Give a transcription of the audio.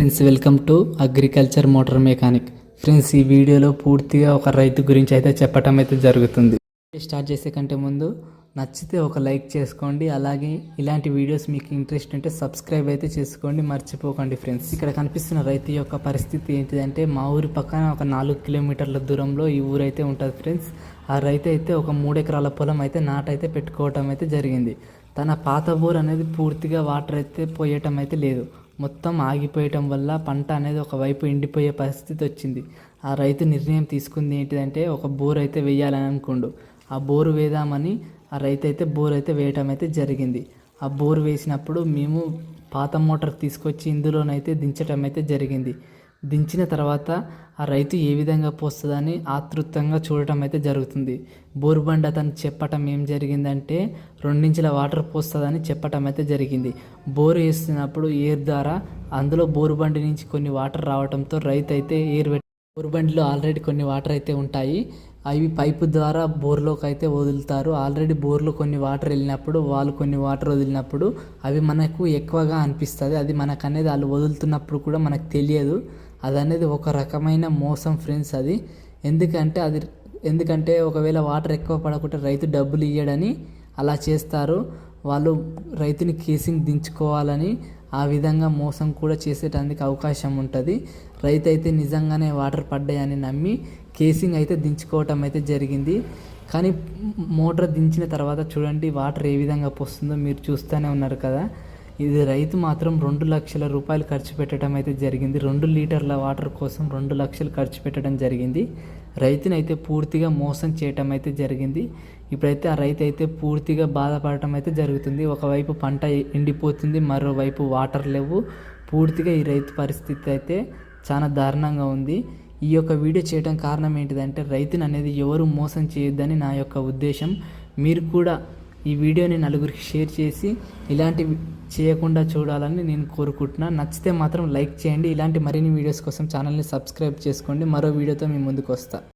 Friends welcome to agriculture motor mechanic friends ఈ వీడియోలో పూర్తిగా ఒక రైతు గురించి అయితే చెప్పటం అయితే జరుగుతుంది. స్టార్ట్ చేసే కంటే ముందు నచ్చితే ఒక లైక్ చేసుకోండి. అలాగే ఇలాంటి వీడియోస్ మీకు ఇంట్రెస్ట్ ఉంటే సబ్స్క్రైబ్ అయితే చేసుకోండి. మర్చిపోకండి ఫ్రెండ్స్. ఇక్కడ కనిపిస్తున్న రైతు యొక్క పరిస్థితి ఏంటిదంటే మా ఊరి పక్కన ఒక నాలుగు కిలోమీటర్ల దూరంలో ఈ ఊరైతే ఉంటుంది ఫ్రెండ్స్. ఆ రైతు అయితే ఒక మూడు ఎకరాల పొలం అయితే నాటైతే పెట్టుకోవటం అయితే జరిగింది. తన పాత బోర్ అనేది పూర్తిగా వాటర్ అయితే పోయటం అయితే లేదు. మొత్తం ఆగిపోయటం వల్ల పంట అనేది ఒకవైపు ఎండిపోయే పరిస్థితి వచ్చింది. ఆ రైతు నిర్ణయం తీసుకుంది ఏంటిదంటే ఒక బోర్ అయితే వేయాలని అనుకుండు. ఆ బోరు వేద్దామని ఆ రైతు అయితే బోర్ అయితే వేయటం అయితే జరిగింది. ఆ బోర్ వేసినప్పుడు మేము పాత మోటార్ తీసుకొచ్చి ఇందులోనైతే దించటం అయితే జరిగింది. దించిన తర్వాత ఆ రైతు ఏ విధంగా పోస్తుందని ఆతృతంగా చూడటం అయితే జరుగుతుంది. బోర్బండ అతను చెప్పటం ఏం జరిగిందంటే రెండించుల వాటర్ పోస్తుందని చెప్పటం అయితే జరిగింది. బోరు వేస్తున్నప్పుడు ఏర్ ద్వారా అందులో బోరుబండి నుంచి కొన్ని వాటర్ రావడంతో రైతు అయితే ఏర్ పెట్టి ఆల్రెడీ కొన్ని వాటర్ అయితే ఉంటాయి. అవి పైపు ద్వారా బోర్లోకి అయితే వదులుతారు. ఆల్రెడీ బోర్లో కొన్ని వాటర్ వెళ్ళినప్పుడు వాళ్ళు కొన్ని వాటర్ వదిలినప్పుడు అవి మనకు ఎక్కువగా అనిపిస్తుంది. అది మనకు అనేది వాళ్ళు వదులుతున్నప్పుడు కూడా మనకు తెలియదు. అది అనేది ఒక రకమైన మోసం ఫ్రెండ్స్ అది. ఎందుకంటే అది ఎందుకంటే ఒకవేళ వాటర్ ఎక్కువ పడకుంటే రైతు డబ్బులు ఇయ్యడని అలా చేస్తారు. వాళ్ళు రైతుని కేసింగ్ దించుకోవాలని ఆ విధంగా మోసం కూడా చేసేటానికి అవకాశం ఉంటుంది. రైతు అయితే నిజంగానే వాటర్ పడ్డాయని నమ్మి కేసింగ్ అయితే దించుకోవటం అయితే జరిగింది. కానీ మోటార్ దించిన తర్వాత చూడండి వాటర్ ఏ విధంగా పోస్తుందో మీరు చూస్తూనే ఉన్నారు కదా. ఇది రైతు మాత్రం రెండు లక్షల రూపాయలు ఖర్చు పెట్టడం అయితే జరిగింది. రెండు లీటర్ల వాటర్ కోసం రెండు లక్షలు ఖర్చు పెట్టడం జరిగింది. రైతుని అయితే పూర్తిగా మోసం చేయటం అయితే జరిగింది. ఇప్పుడైతే ఆ రైతు అయితే పూర్తిగా బాధపడటం అయితే జరుగుతుంది. ఒకవైపు పంట ఎండిపోతుంది మరోవైపు వాటర్ లేవు. పూర్తిగా ఈ రైతు పరిస్థితి అయితే చాలా దారుణంగా ఉంది. ఈ యొక్క వీడియో చేయడం కారణం ఏంటిదంటే రైతుని అనేది ఎవరు మోసం చేయొద్దని నా యొక్క ఉద్దేశం. మీరు కూడా ఈ వీడియోని నలుగురికి షేర్ చేసి ఇలాంటివి చేయకుండా చూడాలని నేను కోరుకుంటున్నాను నచ్చితే మాత్రం లైక్ చేయండి. ఇలాంటి మరిన్ని వీడియోస్ కోసం ఛానల్ని సబ్స్క్రైబ్ చేసుకోండి. మరో వీడియోతో మీ ముందుకు వస్తాను